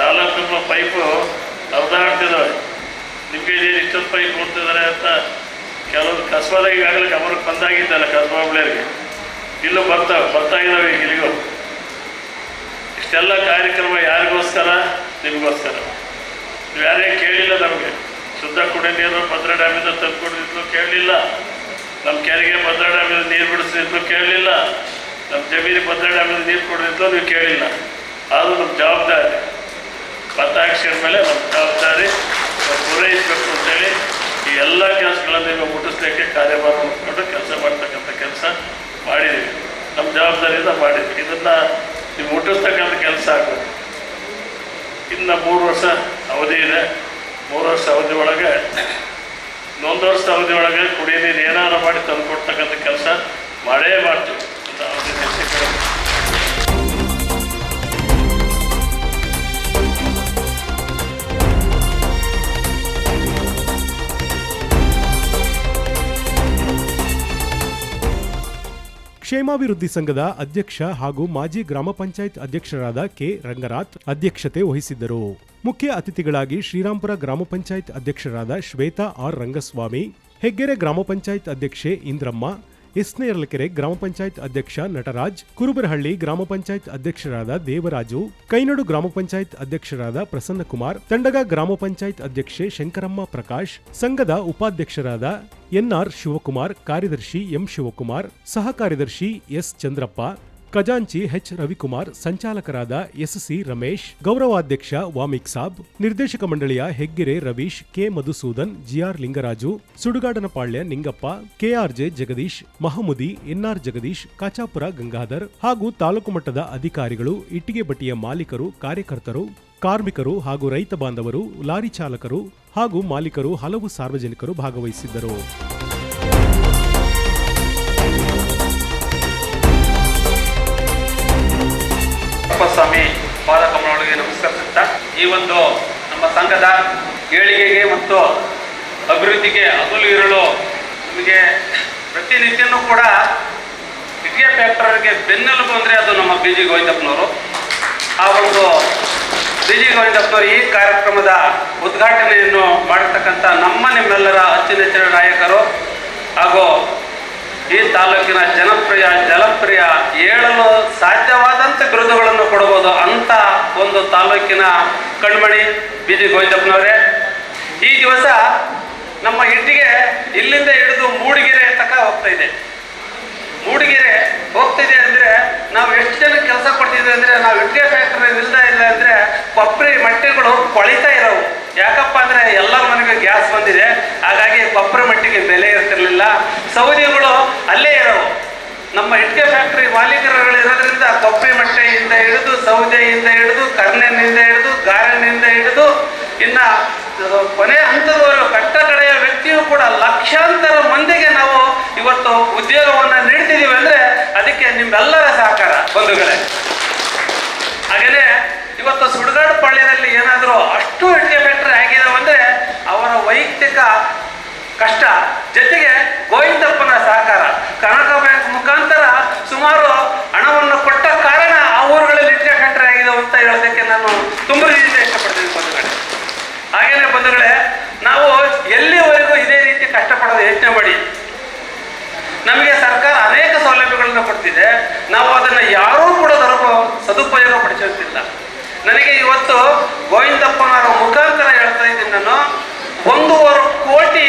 B: ತಾಲೂಕು ತುಂಬ ಪೈಪು ಹರಿದಾಡ್ತಿದ್ದಾವೆ ನಿಮಗೆ ಇದೇನು ಇಷ್ಟೊಂದು ಪೈಪ್ ಕೊಡ್ತಿದ್ದಾರೆ ಅಂತ ಕೆಲವರು ಕಸ್ಬಾದಾಗ ಈಗಾಗಲೇ ಗಮನಕ್ಕೆ ಬಂದಾಗಿದ್ದಲ್ಲ, ಕಸ್ಬಾ ಹುಬ್ಳಿಯರಿಗೆ ಇಲ್ಲೂ ಬರ್ತಾವೆ ಬರ್ತಾ ಇದ್ದಾವೆ ಈಗ ಇಲ್ಲಿಗೂ. ಇಷ್ಟೆಲ್ಲ ಕಾರ್ಯಕ್ರಮ ಯಾರಿಗೋಸ್ಕರ? ನಿಮಗೋಸ್ಕರ. ನೀವು ಯಾರೇ ಕೇಳಿಲ್ಲ ನಮಗೆ. ಶುದ್ಧ ಕುಡಿಯೋ ನೀರು ಭದ್ರಾ ಡ್ಯಾಮಿಂದ ತಂದುಕೊಡಿದ್ರು ಕೇಳಲಿಲ್ಲ. ನಮ್ಮ ಕೆರೆಗೆ ಭದ್ರಾ ಡ್ಯಾಮಿಂದ ನೀರು ಬಿಡಿಸಿದ್ರು ಕೇಳಲಿಲ್ಲ. ನಮ್ಮ ಜಮೀನಿಗೆ ಭದ್ರಾ ಡ್ಯಾಮಿಂದ ನೀರು ಕೊಡಿದ್ರು ನೀವು ಕೇಳಿಲ್ಲ. ಅದು ನಮ್ಮ ಜವಾಬ್ದಾರಿ. ಭತ್ತ ಹಾಕ್ಸಿದ ಮೇಲೆ ನಮ್ಮ ಜವಾಬ್ದಾರಿ ಪೂರೈಸಬೇಕು ಅಂತೇಳಿ ಈ ಎಲ್ಲ ಕೆಲಸಗಳನ್ನು ಮುಟ್ಟಿಸ್ಲಿಕ್ಕೆ ಕಾರ್ಯಭಾರ ಮುಟ್ಕೊಂಡು ಕೆಲಸ ಮಾಡ್ತಕ್ಕಂಥ ಕೆಲಸ ಮಾಡಿದ್ದೀವಿ. ನಮ್ಮ ಜವಾಬ್ದಾರಿಯಿಂದ ಮಾಡಿದ್ವಿ ಇದನ್ನು ನೀವು ಮುಟ್ಟಿಸ್ತಕ್ಕಂಥ ಕೆಲಸ ಆಗಬೇಕು. ಇನ್ನು ಮೂರು ವರ್ಷ ಅವಧಿ ಇದೆ. ಮೂರು ವರ್ಷ ಅವಧಿ ಒಳಗೆ, ಇನ್ನೊಂದು ವರ್ಷ ಅವಧಿ ಒಳಗೆ ಕುಡಿಯೋ ನೀರು ಏನಾರು ಮಾಡಿ ತಂದು ಕೊಡ್ತಕ್ಕಂಥ ಕೆಲಸ ಮಾಡೇ ಮಾಡ್ತೀವಿ. ಅಂತ ಅವಧಿ
A: ಕ್ಷೇಮಾಭಿವೃದ್ಧಿ ಸಂಘದ ಅಧ್ಯಕ್ಷ ಹಾಗೂ ಮಾಜಿ ಗ್ರಾಮ ಪಂಚಾಯತ್ ಅಧ್ಯಕ್ಷರಾದ ಕೆ ರಂಗನಾಥ್ ಅಧ್ಯಕ್ಷತೆ ವಹಿಸಿದ್ದರು. ಮುಖ್ಯ ಅತಿಥಿಗಳಾಗಿ ಶ್ರೀರಾಂಪುರ ಗ್ರಾಮ ಪಂಚಾಯತ್ ಅಧ್ಯಕ್ಷರಾದ ಶ್ವೇತಾ ಆರ್ ರಂಗಸ್ವಾಮಿ, ಹೆಗ್ಗೆರೆ ಗ್ರಾಮ ಪಂಚಾಯತ್ ಅಧ್ಯಕ್ಷೆ ಇಂದ್ರಮ್ಮ ಎಸ್ನೇರ್ಲಕೆರೆ ಗ್ರಾಮ ಪಂಚಾಯತ್ ಅಧ್ಯಕ್ಷ ನಟರಾಜ್, ಕುರುಬರಹಳ್ಳಿ ಗ್ರಾಮ ಪಂಚಾಯತ್ ಅಧ್ಯಕ್ಷರಾದ ದೇವರಾಜು, ಕೈನಡು ಗ್ರಾಮ ಪಂಚಾಯತ್ ಅಧ್ಯಕ್ಷರಾದ ಪ್ರಸನ್ನಕುಮಾರ್, ತಂಡಗ ಗ್ರಾಮ ಪಂಚಾಯತ್ ಅಧ್ಯಕ್ಷೆ ಶಂಕರಮ್ಮ ಪ್ರಕಾಶ್, ಸಂಘದ ಉಪಾಧ್ಯಕ್ಷರಾದ ಎನ್ಆರ್ ಶಿವಕುಮಾರ್, ಕಾರ್ಯದರ್ಶಿ ಎಂ ಶಿವಕುಮಾರ್, ಸಹ ಕಾರ್ಯದರ್ಶಿ ಎಸ್ ಚಂದ್ರಪ್ಪ ಖಜಾಂಚಿ ಎಚ್. ರವಿಕುಮಾರ್, ಸಂಚಾಲಕರಾದ ಎಸ್ಸಿ ರಮೇಶ್, ಗೌರವಾಧ್ಯಕ್ಷ ವಾಮಿಕ್ ಸಾಬ್, ನಿರ್ದೇಶಕ ಮಂಡಳಿಯ Heggere Ravish, K. Madhusudan GR Lingaraju, Sudugadanapalya Ningappa KRJ Jagadish, Mahamudi NR Jagadish, Kachapura Gangadhar ಹಾಗೂ ತಾಲೂಕು ಮಟ್ಟದ ಅಧಿಕಾರಿಗಳು, ಇಟ್ಟಿಗೆ ಬಟ್ಟಿಯ ಮಾಲೀಕರು, ಕಾರ್ಯಕರ್ತರು, ಕಾರ್ಮಿಕರು ಹಾಗೂ ರೈತ ಬಾಂಧವರು, ಲಾರಿ ಚಾಲಕರು ಹಾಗೂ ಮಾಲೀಕರು ಹಲವು ಸಾರ್ವಜನಿಕರು ಭಾಗವಹಿಸಿದ್ದರು.
C: ಸ್ವಾಮಿ ಪಾದಕಮಲಗಳಿಗೆ ನಮಸ್ಕರಿಸುತ್ತಾ, ಈ ಒಂದು ನಮ್ಮ ಸಂಘದ ಏಳಿಗೆಗೆ ಮತ್ತು ಅಭಿವೃದ್ಧಿಗೆ ಹಗಲು ಇರಲು ನಮಗೆ ಪ್ರತಿನಿತ್ಯನೂ ಕೂಡ ಹಿರಿಯ ಫ್ಯಾಕ್ಟರಿಗೆ ಬೆನ್ನೆಲುಬು ಅಂದರೆ ಅದು ನಮ್ಮ ಬಿ ಜಿ ಗೋವಿಂದಪ್ಪನವರು. ಆ ಒಂದು ಬಿ ಜಿ ಗೋವಿಂದಪ್ಪನವರು ಈ ಕಾರ್ಯಕ್ರಮದ ಉದ್ಘಾಟನೆಯನ್ನು ಮಾಡತಕ್ಕಂಥ ನಮ್ಮ ನಿಮ್ಮೆಲ್ಲರ ಅಚ್ಚುನೆಚ್ಚಿನ ನಾಯಕರು ಹಾಗೂ ಈ ತಾಲೂಕಿನ ಜನಪ್ರಿಯ ಜಲಪ್ರಿಯ ಹೇಳಲು ಸಾಧ್ಯವಾದಂಥ ಬಿರುದುಗಳನ್ನು ಕೊಡಬಹುದು ಅಂತ ಒಂದು ತಾಲೂಕಿನ ಕಣ್ಮಣಿ ಬಿ ಜಿ ಗೋವಿಂದಪ್ಪನವರೇ. ಈ ದಿವಸ ನಮ್ಮ ಇಟ್ಟಿಗೆ ಇಲ್ಲಿಂದ ಹಿಡಿದು ಮೂಡಿಗೆರೆ ತನಕ ಹೋಗ್ತಾ ಇದೆ. ಮೂಡಿಗೆರೆ ಹೋಗ್ತಿದೆ ಅಂದ್ರೆ ನಾವು ಎಷ್ಟು ಜನ ಕೆಲಸ ಕೊಡ್ತಿದ್ವಿ ಅಂದ್ರೆ ನಾವು ಇಟ್ಟಿಗೆ ಫ್ಯಾಕ್ಟ್ರಿ ಇಲ್ಲ ಅಂದ್ರೆ ಕೊಬ್ಬರಿ ಮಟ್ಟೆಗಳು ಕೊಳಿತಾ ಇರೋವು. ಯಾಕಪ್ಪ ಅಂದ್ರೆ ಎಲ್ಲರ ಮನೆಗೂ ಗ್ಯಾಸ್ ಬಂದಿದೆ, ಹಾಗಾಗಿ ಕೊಬ್ಬರ ಮಟ್ಟಿಗೆ ಬೆಲೆ ಇರ್ತಿರ್ಲಿಲ್ಲ ಸೌದಿಗಳು ಅಲ್ಲೇ ಇರೋವು. ನಮ್ಮ ಇಟ್ಕೆ ಫ್ಯಾಕ್ಟ್ರಿ ಮಾಲೀಕರುಗಳು ಇರೋದ್ರಿಂದ ಕೊಬ್ಬರಿ ಮಟ್ಟೆಯಿಂದ ಹಿಡಿದು, ಸೌದೆಯಿಂದ ಹಿಡಿದು ಕರ್ನೆನಿಂದ ಹಿಡಿದು ಗಾರನಿಂದ ಹಿಡಿದು, ಇನ್ನ ಕೊನೆ ಹಂತದವರು ಕಟ್ಟ ಕಡೆಯ ವ್ಯಕ್ತಿಯು ಕೂಡ ಲಕ್ಷಾಂತರ ಮಂದಿಗೆ ನಾವು ಇವತ್ತು ಉದ್ಯೋಗವನ್ನು ನೀಡ್ತಿದ್ದೀವಿ ಅಂದ್ರೆ ಅದಕ್ಕೆ ನಿಮ್ಮೆಲ್ಲರ ಸಹಕಾರ, ಬಂಧುಗಳೇ. ಹಾಗೇನೆ ಇವತ್ತು ಸುಡುಗಾಡು ಪಾಳ್ಯದಲ್ಲಿ ಏನಾದರೂ ಅಷ್ಟು ಎಂಟರ್ಟೈನ್ಮೆಂಟ್ ಆಗಿದೆ ಅಂದ್ರೆ ಅವರ ವೈಯಕ್ತಿಕ ಕಷ್ಟ. ಜೊತೆಗೆ ಗೋವಿಂದಪ್ಪನ ಸಹಕಾರ. ಕನಕ ಬ್ಯಾಂಕ್ ಮುಖಾಂತರ ಸುಮಾರು ಹಣವನ್ನು ಕೊಟ್ಟ ಕಾರಣ ಆ ಊರುಗಳಲ್ಲಿ ಎಂಟರ್ಟೈನ್ಮೆಂಟ್ ಆಗಿದೆ ಅಂತ ಹೇಳೋದಕ್ಕೆ ನಾನು ತುಂಬ ರೀತಿಯಿಂದ ಇಷ್ಟಪಡ್ತೀನಿ ಬಂಧುಗಳೇ. ಹಾಗೇನೆ ಬಂಧುಗಳೇ, ನಾವು ಎಲ್ಲಿವರೆಗೂ ಇದೇ ರೀತಿ ಕಷ್ಟಪಡೋದು ಯೋಚನೆ ಮಾಡಿ, ನಮಗೆ ಸರ್ಕಾರ ಅನೇಕ ಸೌಲಭ್ಯಗಳನ್ನು ಕೊಡ್ತಿದೆ. ನಾವು ಅದನ್ನು ಯಾರೂ ಕೂಡ ಸದುಪಯೋಗ ಪಡಿಸುತ್ತಿಲ್ಲ. ನನಗೆ ಇವತ್ತು ಗೋವಿಂದಪ್ಪನವರ ಮುಖಾಂತರ ಹೇಳ್ತಾ ಇದ್ದೀನಿ ನಾನು. ಒಂದೂವರೆ ಕೋಟಿ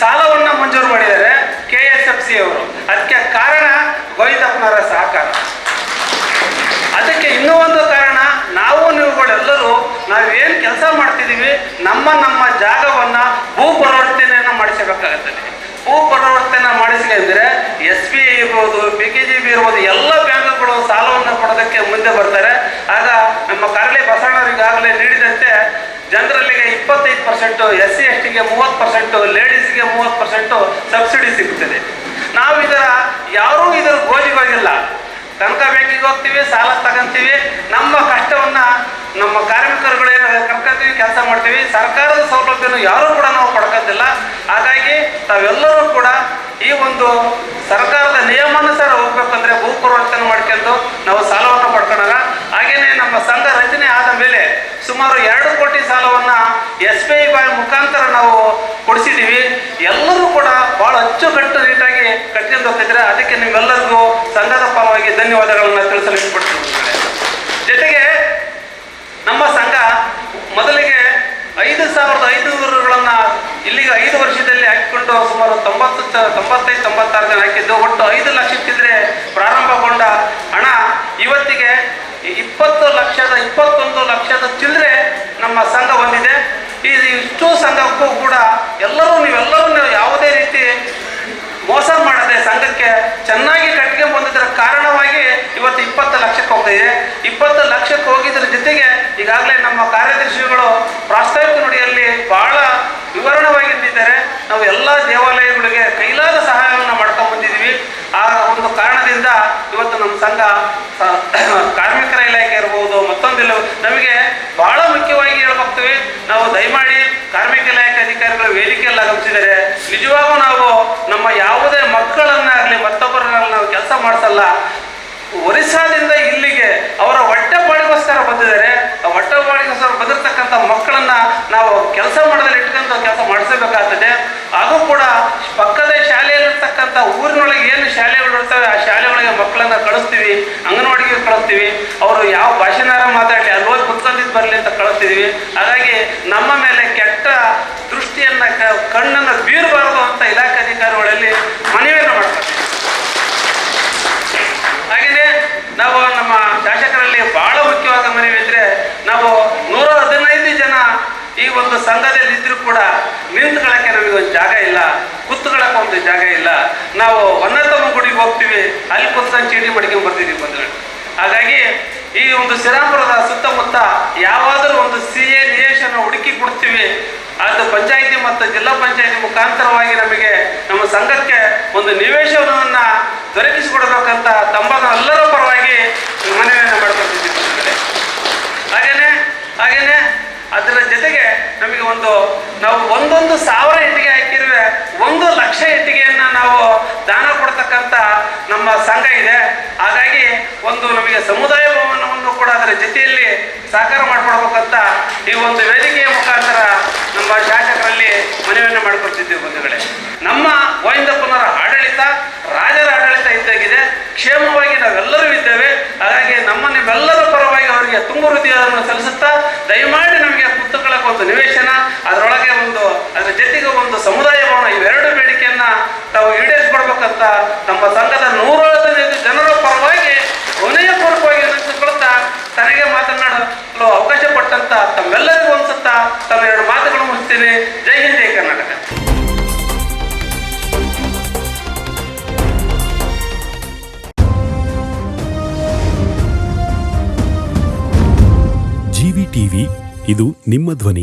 C: ಸಾಲವನ್ನು ಮಂಜೂರು ಮಾಡಿದ್ದಾರೆ ಕೆ ಎಸ್ ಎಫ್ ಸಿ ಅವರು. ಅದಕ್ಕೆ ಕಾರಣ ಗೋವಿಂದಪ್ಪನವರ ಸಹಕಾರ. ಅದಕ್ಕೆ ಇನ್ನೂ ಒಂದು ಕಾರಣ, ನಾವು ನೀವುಗಳೆಲ್ಲರೂ ನಾವೇನು ಕೆಲಸ ಮಾಡ್ತಿದ್ದೀವಿ, ನಮ್ಮ ನಮ್ಮ ಜಾಗವನ್ನು ಭೂ ಪರಿವರ್ತನೆಯನ್ನು ಮಾಡಿಸಬೇಕಾಗುತ್ತದೆ ಭೂ ಪರಿವರ್ತನೆ ಮಾಡಿಸಿದ್ರೆ ಎಸ್ ಬಿ ಐ ಇರ್ಬೋದು ಪಿ ಕೆ ಜಿ ಬಿ ಇರ್ಬೋದು, ಎಲ್ಲ ಬ್ಯಾಂಕ್ಗಳು ಸಾಲವನ್ನು ಕೊಡೋದಕ್ಕೆ ಮುಂದೆ ಬರ್ತಾರೆ. ಆಗ ನಮ್ಮ ಕರಳಿ ಬಸವಣ್ಣವರಿಗಾಗಲೇ ನೀಡಿದಂತೆ ಜನರಲ್ಲಿಗೆ ಇಪ್ಪತ್ತೈದು ಪರ್ಸೆಂಟು ಎಸ್ ಸಿ ಎಸ್ ಟಿಗೆ ಮೂವತ್ತು ಪರ್ಸೆಂಟು ಲೇಡೀಸ್ಗೆ ಮೂವತ್ತು ಪರ್ಸೆಂಟು ಸಬ್ಸಿಡಿ ಸಿಗುತ್ತದೆ ನಾವು ಇದರ ಯಾರೂ ಇದರ ಗೋಜಿಗೆ ಕನಕ ಬ್ಯಾಂಕಿಗೆ ಹೋಗ್ತೀವಿ, ಸಾಲ ತಗೊಂತೀವಿ. ನಮ್ಮ ಕಷ್ಟವನ್ನ ನಮ್ಮ ಕಾರ್ಮಿಕರುಗಳೇನು ಕರ್ಕೊತೀವಿ ಕೆಲಸ ಮಾಡ್ತೀವಿ. ಸರ್ಕಾರದ ಸೌಲಭ್ಯನ ಯಾರೂ ಕೂಡ ನಾವು ಪಡ್ಕೋದಿಲ್ಲ ಹಾಗಾಗಿ ತಾವೆಲ್ಲರೂ ಕೂಡ ಈ ಒಂದು ಸರ್ಕಾರದ ನಿಯಮಾನುಸಾರ ಹೋಗ್ಬೇಕಂದ್ರೆ ಭೂ ಪರಿವರ್ತನೆ ಮಾಡ್ಕೊಂಡು ನಾವು ಸಾಲವನ್ನು ಪಡ್ಕೊಂಡಾಗ ಹಾಗೆಯೇ ನಮ್ಮ ಸಂಘ ರಚನೆ ಆದ ಮೇಲೆ ಸುಮಾರು ಎರಡು ಕೋಟಿ ಸಾಲವನ್ನು ಎಸ್ ಬಿ ಐ ಬಾಯ್ ಮುಖಾಂತರ ನಾವು ಕೊಡಿಸಿದ್ದೀವಿ ಎಲ್ಲರೂ ಕೂಡ ಬಹಳ ಅಚ್ಚುಕಟ್ಟು ನೀಟಾಗಿ ಕಟ್ಟಿಕೊಂಡು ಹೋಗ್ತಿದ್ರೆ ಅದಕ್ಕೆ ನಿಮ್ಮೆಲ್ಲರಿಗೂ ಸಂಘದ ಪರವಾಗಿ ಧನ್ಯವಾದಗಳನ್ನು ತಿಳಿಸಲು ಇಷ್ಟಪಡ್ತೀನಿ ಜೊತೆಗೆ ನಮ್ಮ ಸಂಘ ಮೊದಲಿಗೆ ಐದು ಸಾವಿರದ ಐದುನೂರುಗಳನ್ನ ಇಲ್ಲಿಗೆ ಐದು ವರ್ಷದಲ್ಲಿ ಹಾಕಿಕೊಂಡು ಸುಮಾರು ತೊಂಬತ್ತು ತೊಂಬತ್ತೈದು, ತೊಂಬತ್ತಾರು ಜನ ಹಾಕಿದ್ದು, ಒಟ್ಟು ಐದು ಲಕ್ಷಕ್ಕಿದ್ರೆ ಪ್ರಾರಂಭಗೊಂಡ ಹಣ ಇವತ್ತಿಗೆ ಇಪ್ಪತ್ತು ಲಕ್ಷದ, ಇಪ್ಪತ್ತೊಂದು ಲಕ್ಷದ ಚಿಲ್ಲರೆ ನಮ್ಮ ಸಂಘ ಹೊಂದಿದೆ. ಈ ಇಷ್ಟು ಸಂಘಕ್ಕೂ ಕೂಡ ಎಲ್ಲರೂ ನೀವೆಲ್ಲರೂ ನೀವು ಯಾವುದೇ ರೀತಿ ಮೋಸ ಮಾಡದೆ ಸಂಘಕ್ಕೆ ಚೆನ್ನಾಗಿ ಕಟ್ಟಿಗೆ ಬಂದಿದ್ದರ ಕಾರಣವಾಗಿ ಇವತ್ತು ಇಪ್ಪತ್ತು ಲಕ್ಷಕ್ಕೆ ಹೋಗ್ತಿದೆ. ಇಪ್ಪತ್ತು ಲಕ್ಷಕ್ಕೆ ಹೋಗಿದ್ರ ಜೊತೆಗೆ ಈಗಾಗಲೇ ನಮ್ಮ ಕಾರ್ಯದರ್ಶಿಗಳು ಪ್ರಾಸ್ತಾವಿಕ ನುಡಿಯಲ್ಲಿ ಬಹಳ ವಿವರಣವಾಗಿ ನಿಂತಿದ್ದಾರೆ. ನಾವು ಎಲ್ಲ ದೇವಾಲಯಗಳಿಗೆ ಕೈಲಾದ ಸಹಾಯವನ್ನು ಆ ಒಂದು ಕಾರಣದಿಂದ ಇವತ್ತು ನಮ್ಮ ಸಂಘ ಕಾರ್ಮಿಕರ ಇಲಾಖೆ ಇರ್ಬೋದು, ಮತ್ತೊಂದಿಲ್ಲ ನಮಗೆ ಬಹಳ ಮುಖ್ಯವಾಗಿ ಹೇಳ್ಬೋಗ್ತೀವಿ ನಾವು ದಯಮಾಡಿ ಕಾರ್ಮಿಕ ಇಲಾಖೆ ಅಧಿಕಾರಿಗಳು ವೇದಿಕೆಯಲ್ಲಿ ಆಗಮಿಸಿದರೆ ನಿಜವಾಗೂ ನಾವು ನಮ್ಮ ಯಾವುದೇ ಮಕ್ಕಳನ್ನಾಗಲಿ ಮತ್ತೊಬ್ಬರನ್ನಾಗಲಿ ನಾವು ಕೆಲಸ ಮಾಡಿಸಲ್ಲ. ಒರಿಸ್ಸಾದಿಂದ ಇಲ್ಲಿಗೆ ಅವರ ಹೊಟ್ಟೆಪಾಡಿಗೋಸ್ಕರ ಬಂದಿದ್ದಾರೆ. ಆ ಹೊಟ್ಟೆಪಾಡಿಗೋಸ್ಕರ ಬಂದಿರತಕ್ಕಂಥ ಮಕ್ಕಳನ್ನ ನಾವು ಕೆಲಸ ಮಾಡದಲ್ಲಿ ಇಟ್ಕೊಂಡು ಕೆಲಸ ಮಾಡಿಸಬೇಕಾಗ್ತದೆ. ಹಾಗೂ ಕೂಡ ಶಾಲೆಯಲ್ಲಿರ್ತಕ್ಕಂಥ ಊರಿನೊಳಗೆ ಏನು ಶಾಲೆಗಳು ಇರ್ತವೆ, ಆ ಶಾಲೆಗಳಿಗೆ ಮಕ್ಕಳನ್ನ ಕಳಿಸ್ತೀವಿ, ಅಂಗನವಾಡಿಗೆ ಕಳಿಸ್ತೀವಿ. ಅವರು ಯಾವ ಭಾಷೆನಾರ ಮಾತಾಡಲಿ ಅಲ್ಲಿ ಹೋಗಿ ಕುತ್ಕೊಂಡಿದ್ದು ಬರಲಿ ಅಂತ ಕಳಿಸ್ತಿದೀವಿ ಹಾಗಾಗಿ ನಮ್ಮ ಮೇಲೆ ಕೆಟ್ಟ ದೃಷ್ಟಿಯನ್ನ ಕಣ್ಣನ್ನು ಬೀರಬಾರದು ಅಂತ ಇಲಾಖೆ ಅಧಿಕಾರಿಗಳಲ್ಲಿ ಮನವಿಯನ್ನು ಮಾಡ್ತಾರೆ. ಹಾಗೆಯೇ ನಾವು ನಮ್ಮ ಶಾಸಕರಲ್ಲಿ ಬಹಳ ಮುಖ್ಯವಾದ ಮನವಿ ಇದ್ರೆ, ನಾವು ನೂರ ಹದಿನೈದು ಜನ ಈ ಒಂದು ಸಂಘದಲ್ಲಿ ಇದ್ರೂ ಕೂಡ ನಿಂತ್ಕೊಳ್ಳಕ್ಕೆ ನಮಗೆ ಒಂದು ಜಾಗ ಇಲ್ಲ ಕುತ್ತುಗಳಕ್ಕೆ ಒಂದು ಜಾಗ ಇಲ್ಲ. ನಾವು ಹೊನ್ನತಮ್ಮ ಗುಡಿಗೆ ಹೋಗ್ತೀವಿ, ಅಲ್ಲಿ ಕುತ್ಕೊಂಡು ಚೀಟಿ ಮಡ್ಕೊಂಡು ಬರ್ತಿದ್ದೀವಿ ಬಂದ್ರೆ ಹಾಗಾಗಿ ಈ ಒಂದು ಶ್ರೀರಾಮಪುರದ ಸುತ್ತಮುತ್ತ ಯಾವಾದರೂ ಒಂದು ಸಿ ಎ ನಿವೇಶನ ಹುಡುಕಿ ಕೊಡ್ತೀವಿ. ಅದು ಪಂಚಾಯಿತಿ ಮತ್ತು ಜಿಲ್ಲಾ ಪಂಚಾಯಿತಿ ಮುಖಾಂತರವಾಗಿ ನಮಗೆ ನಮ್ಮ ಸಂಘಕ್ಕೆ ಒಂದು ನಿವೇಶನವನ್ನು ದೊರಕಿಸಿಕೊಡ್ಬೇಕಂತ ತಮ್ಮನ್ನೆಲ್ಲರ ಪರವಾಗಿ ಮನವಿಯನ್ನು ಮಾಡ್ಕೊಳ್ತಿದ್ದೀವಿ ಬಂಧುಗಳೇ. ಹಾಗೇನೆ ಹಾಗೇನೆ ಅದರ ಜೊತೆಗೆ ನಮಗೆ ಒಂದು, ನಾವು ಒಂದೊಂದು ಸಾವಿರ ಇಟ್ಟಿಗೆ ಹಾಕಿರುವೆ ಒಂದು ಲಕ್ಷ ಇಟ್ಟಿಗೆಯನ್ನ ನಾವು ದಾನ ಕೊಡ್ತಕ್ಕಂಥ ನಮ್ಮ ಸಂಘ ಇದೆ. ಹಾಗಾಗಿ ಒಂದು ನಮಗೆ ಸಮುದಾಯ ಭವನವನ್ನು ಕೂಡ ಅದರ ಜೊತೆಯಲ್ಲಿ ಸಹಕಾರ ಮಾಡಿಕೊಡ್ಬೇಕಂತ ಈ ಒಂದು ವೇದಿಕೆಯ ಮುಖಾಂತರ ನಮ್ಮ ಶಾಸಕರಲ್ಲಿ ಮನವಿಯನ್ನು ಮಾಡಿಕೊಡ್ತಿದ್ದೀವಿ ಬಂಧುಗಳೇ. ನಮ್ಮ ಗೋವಿಂದಪ್ಪನವರ ಆಡಳಿತ, ರಾಜರ ಆಡಳಿತ ಇದ್ದಾಗಿದೆ. ಕ್ಷೇಮವಾಗಿ ನಾವೆಲ್ಲರೂ ಇದ್ದೇವೆ. ಹಾಗಾಗಿ ನಮ್ಮ ನಿಮ್ಮೆಲ್ಲರ ಪರವಾಗಿ ಅವರಿಗೆ ತುಂಬ ಹೃದಯವನ್ನು ಸಲ್ಲಿಸುತ್ತಾ ದಯಮಾಡಿ ಪುಸ್ತಕಕ್ಕೆ ಒಂದು ನಿವೇಶನ, ಅದರೊಳಗೆ ಒಂದು, ಅದರ ಜೊತೆಗೆ ಒಂದು ಸಮುದಾಯ ಭವನ ಇವೆರಡು ಬೇಡಿಕೆಯನ್ನ ತಾವು ಈಡೇರಿಸಿಕೊಡ್ಬೇಕಂತ ನಮ್ಮ ಸಂಘದ ನೂರ ಹದಿನೈದು ಜನರ ಪರವಾಗಿ ವಿನಯಪೂರ್ವಕವಾಗಿ ನಿಂತುಕೊಳ್ತಾ ತನಗೆ ಮಾತನಾಡಲು ಅವಕಾಶ ಕೊಟ್ಟಂತ ತಮ್ಮೆಲ್ಲರಿಗೂ ಅನ್ಸುತ್ತಾ ತಮ್ಮ ಎರಡು ಮಾತುಗಳು ಮುಗಿಸ್ತೀನಿ ಜೈ ಹಿಂದ್, ಜೈ ಕರ್ನಾಟಕ.
D: ಇದು ನಿಮ್ಮ ಧ್ವನಿ.